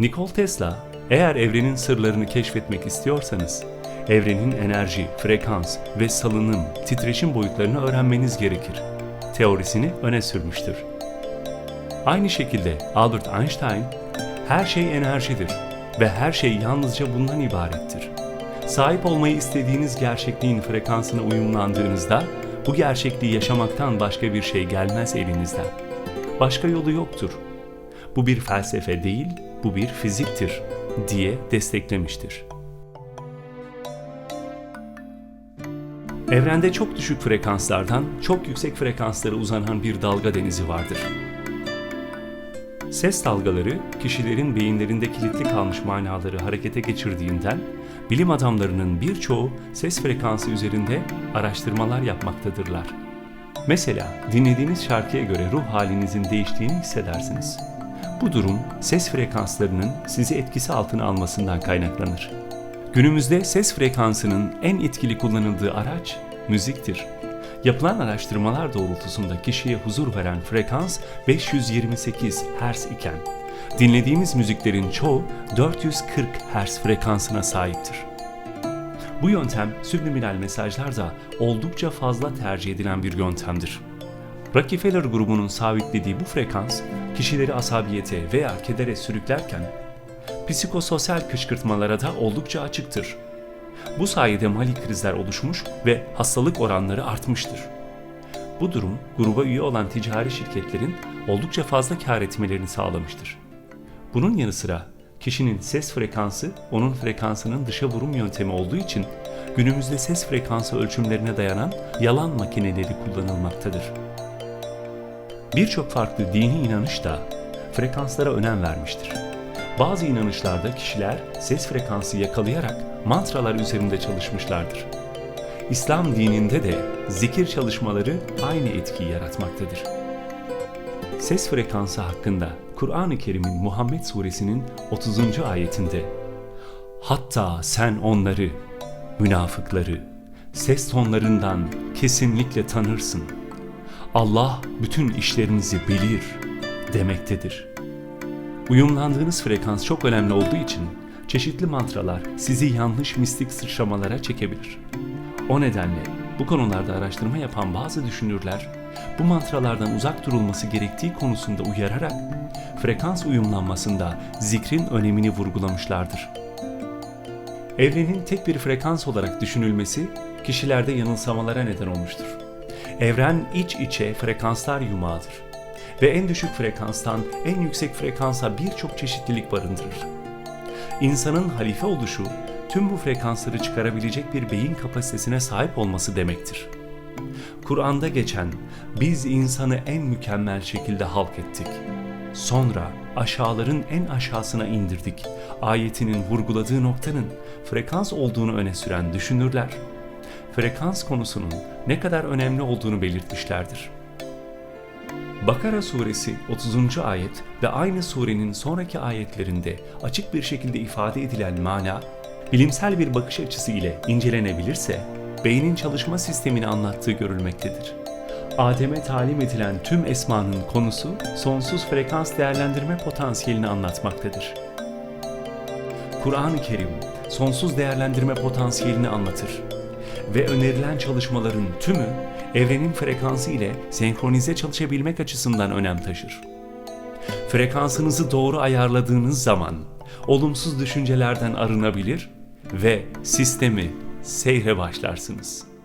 Nikola Tesla, eğer evrenin sırlarını keşfetmek istiyorsanız, evrenin enerji, frekans ve salınım, titreşim boyutlarını öğrenmeniz gerekir. Teorisini öne sürmüştür. Aynı şekilde Albert Einstein, her şey enerjidir ve her şey yalnızca bundan ibarettir. Sahip olmayı istediğiniz gerçekliğin frekansına uyumlandığınızda, bu gerçekliği yaşamaktan başka bir şey gelmez elinizden. Başka yolu yoktur. Bu bir felsefe değil, bu bir fiziktir diye desteklemiştir. Evrende çok düşük frekanslardan çok yüksek frekanslara uzanan bir dalga denizi vardır. Ses dalgaları kişilerin beyinlerinde kilitli kalmış manaları harekete geçirdiğinden bilim adamlarının birçoğu ses frekansı üzerinde araştırmalar yapmaktadırlar. Mesela dinlediğiniz şarkıya göre ruh halinizin değiştiğini hissedersiniz. Bu durum ses frekanslarının sizi etkisi altına almasından kaynaklanır. Günümüzde ses frekansının en etkili kullanıldığı araç müziktir. Yapılan araştırmalar doğrultusunda kişiye huzur veren frekans 528 Hz iken dinlediğimiz müziklerin çoğu 440 Hz frekansına sahiptir. Bu yöntem subliminal mesajlarda oldukça fazla tercih edilen bir yöntemdir. Rockefeller grubunun sabitlediği bu frekans kişileri asabiyete veya kedere sürüklerken psikososyal kışkırtmalara da oldukça açıktır. Bu sayede mali krizler oluşmuş ve hastalık oranları artmıştır. Bu durum gruba üye olan ticari şirketlerin oldukça fazla kar etmelerini sağlamıştır. Bunun yanı sıra kişinin ses frekansı onun frekansının dışa vurum yöntemi olduğu için günümüzde ses frekansı ölçümlerine dayanan yalan makineleri kullanılmaktadır. Birçok farklı dini inanış da frekanslara önem vermiştir. Bazı inanışlarda kişiler ses frekansı yakalayarak mantralar üzerinde çalışmışlardır. İslam dininde de zikir çalışmaları aynı etkiyi yaratmaktadır. Ses frekansı hakkında Kur'an-ı Kerim'in Muhammed suresinin 30. ayetinde Hatta sen onları, münafıkları, ses tonlarından kesinlikle tanırsın. Allah bütün işlerinizi bilir demektedir. Uyumlandığınız frekans çok önemli olduğu için çeşitli mantralar sizi yanlış mistik sıçramalara çekebilir. O nedenle bu konularda araştırma yapan bazı düşünürler bu mantralardan uzak durulması gerektiği konusunda uyararak frekans uyumlanmasında zikrin önemini vurgulamışlardır. Evrenin tek bir frekans olarak düşünülmesi kişilerde yanılsamalara neden olmuştur. Evren iç içe frekanslar yumağıdır ve en düşük frekanstan en yüksek frekansa birçok çeşitlilik barındırır. İnsanın halife oluşu tüm bu frekansları çıkarabilecek bir beyin kapasitesine sahip olması demektir. Kur'an'da geçen biz insanı en mükemmel şekilde halk ettik. Sonra aşağıların en aşağısına indirdik. Ayetinin vurguladığı noktanın frekans olduğunu öne süren düşünürler. Frekans konusunun ne kadar önemli olduğunu belirtmişlerdir. Bakara suresi 30. ayet ve aynı surenin sonraki ayetlerinde açık bir şekilde ifade edilen mana, bilimsel bir bakış açısı ile incelenebilirse, beynin çalışma sistemini anlattığı görülmektedir. Adem'e talim edilen tüm esmanın konusu sonsuz frekans değerlendirme potansiyelini anlatmaktadır. Kur'an-ı Kerim sonsuz değerlendirme potansiyelini anlatır ve önerilen çalışmaların tümü evrenin frekansı ile senkronize çalışabilmek açısından önem taşır. Frekansınızı doğru ayarladığınız zaman olumsuz düşüncelerden arınabilir ve sistemi seyre başlarsınız.''